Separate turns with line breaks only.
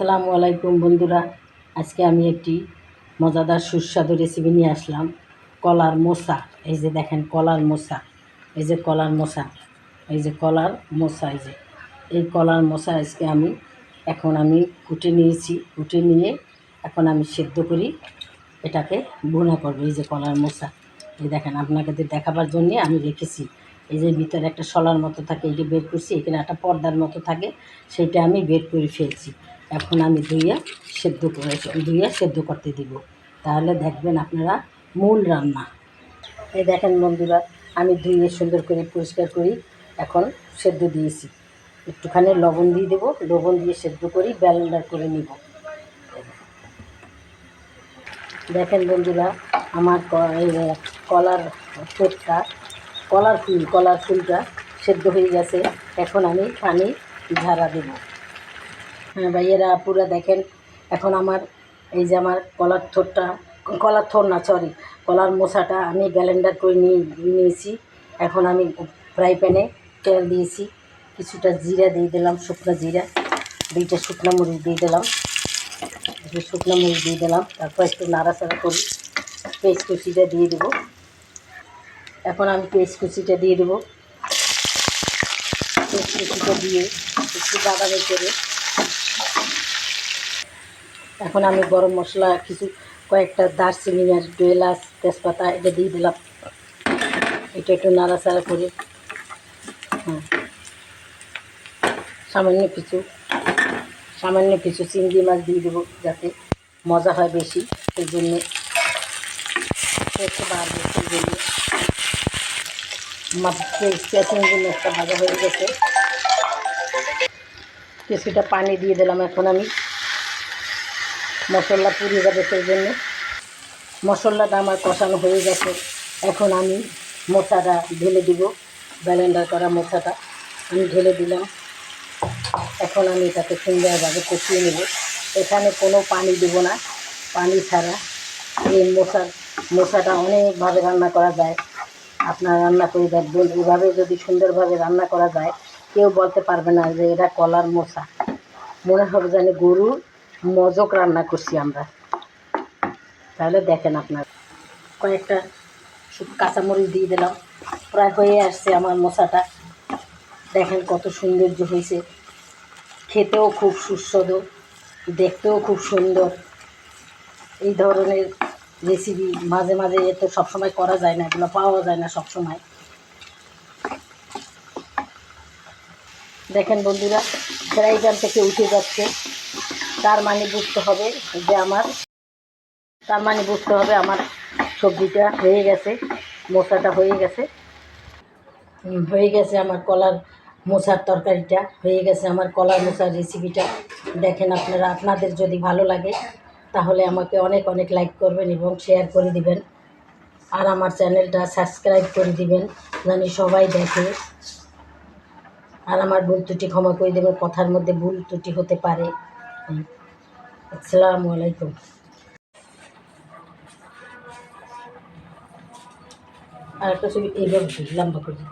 আসসালামু আলাইকুম বন্ধুরা। আজকে আমি একটি মজাদার সুস্বাদু রেসিপি নিয়ে আসলাম। কলার মোসা এই যে দেখেন, কলার মোসা এই যে কলার মোসা এই যে কলার মোসা এই যে। এই কলার মোসা আজকে আমি, এখন আমি কুটে নিয়েছি। কুটে নিয়ে এখন আমি সেদ্ধ করি। এটাকে ভুনা করব, এই যে কলার মোসা এই দেখেন আপনাকে দেখাবার জন্যে আমি রেখেছি। এই যে ভিতরে একটা শলার মতো থাকে এটি বের করছি। এখানে একটা পর্দার মতো থাকে, সেইটা আমি বের করে ফেলছি। এখন আমি ধুইয়া সেদ্ধ করে ধুইয়া সেদ্ধ করতে দিব। তাহলে দেখবেন আপনারা মূল রান্না। এই দেখেন বন্ধুরা, আমি ধুইয়ে সুন্দর করে পরিষ্কার করি, এখন সেদ্ধ দিয়েছি। একটুখানি লবণ দিয়ে দেবো, লবণ দিয়ে সেদ্ধ করি, ব্যালেন্ডার করে নিব। দেখেন বন্ধুরা, আমার কলার পেটটা, কলার ফুল, কলার ফুলটা সেদ্ধ হয়ে গেছে। এখন আমি পানি ঝাড়া দেবো। ভাইয়েরা, আপুরা দেখেন, এখন আমার এই যে আমার কলার থোরটা, কলার থোর না সরি কলার মোছাটা আমি ব্যালেন্ডার করে নিয়ে নিয়েছি। এখন আমি ফ্রাই প্যানে তেল দিয়েছি, কিছুটা জিরা দিয়ে দিলাম, শুকনো জিরা, দুইটা শুকনো মরিচ দিয়ে দিলাম। শুকনো মরিচ দিয়ে দিলাম, তারপর একটু নাড়াচাড়া করি পেস্ট কুচিটা দিয়ে দেবো। এখন আমি পেস্ট কুচিটা দিয়ে দেবো। পেস্ট কুচিটা দিয়ে একটু বাদামি করে এখন আমি গরম মশলা, কিছু কয়েকটা দারচিনি আর একটু এলাচ তেজপাতা, এটা দিয়ে দিলাম। এটা একটু নাড়াচাড়া করে। হ্যাঁ সামান্য কিছু সামান্য কিছু চিংড়ি মাছ দিয়ে দেবো যাতে মজা হয় বেশি সেই জন্যে। একটু জন্য মাছকে চিংড়ি মাছটা ভাজা হয়ে গেছে কিছুটা পানি দিয়ে দিলাম, এখন আমি মশলা পুড়িয়ে যাবে সেই জন্য। মশলাটা আমার কষানো হয়ে গেছে, এখন আমি মোচাটা ঢেলে দিব ব্যালেন্ডার করা মোচাটা আমি ঢেলে দিলাম। এখন আমি এটাকে সুন্দরভাবে কষিয়ে নেব। এখানে কোনো পানি দেব না, পানি ছাড়া এই মশার মশাটা অনেকভাবে রান্না করা যায়। আপনারা রান্না করে দেখবেন, এভাবে যদি সুন্দরভাবে রান্না করা যায় কেউ বলতে পারবে না যে এটা কলার মশা। মনে হবে জানি গরুর মজক রান্না করছি আমরা। তাহলে দেখেন আপনার। কয়েকটা কাঁচামরিচ দিয়ে দিলাম। প্রায় হয়ে আসছে আমার মশাটা। দেখেন কত সৌন্দর্য হয়েছে। খেতেও খুব সুস্বাদু, দেখতেও খুব সুন্দর। এই ধরনের রেসিপি মাঝে মাঝে এ তো সবসময় করা যায় না, এগুলো পাওয়া যায় না সবসময়। দেখেন বন্ধুরা ফ্রাই থেকে উঠে যাচ্ছে। তার মানে বুঝতে হবে যে আমার, তার মানে বুঝতে হবে আমার সবজিটা হয়ে গেছে, মশাটা হয়ে গেছে। হয়ে গেছে আমার কলার মোচার তরকারিটা, হয়ে গেছে আমার কলার মোচার রেসিপিটা দেখেন আপনারা, আপনাদের যদি ভালো লাগে, তাহলে আমাকে অনেক অনেক লাইক করবেন এবং শেয়ার করে দিবেন। আর আমার চ্যানেলটা সাবস্ক্রাইব করে দিবেন, জানি সবাই দেখে। আর আমার ভুল ত্রুটি ক্ষমা করে দেবেন, কথার মধ্যে ভুল ত্রুটি হতে পারে আসসালামু আলাইকুম আর একটা ছবি এইভাবে লম্বা করে।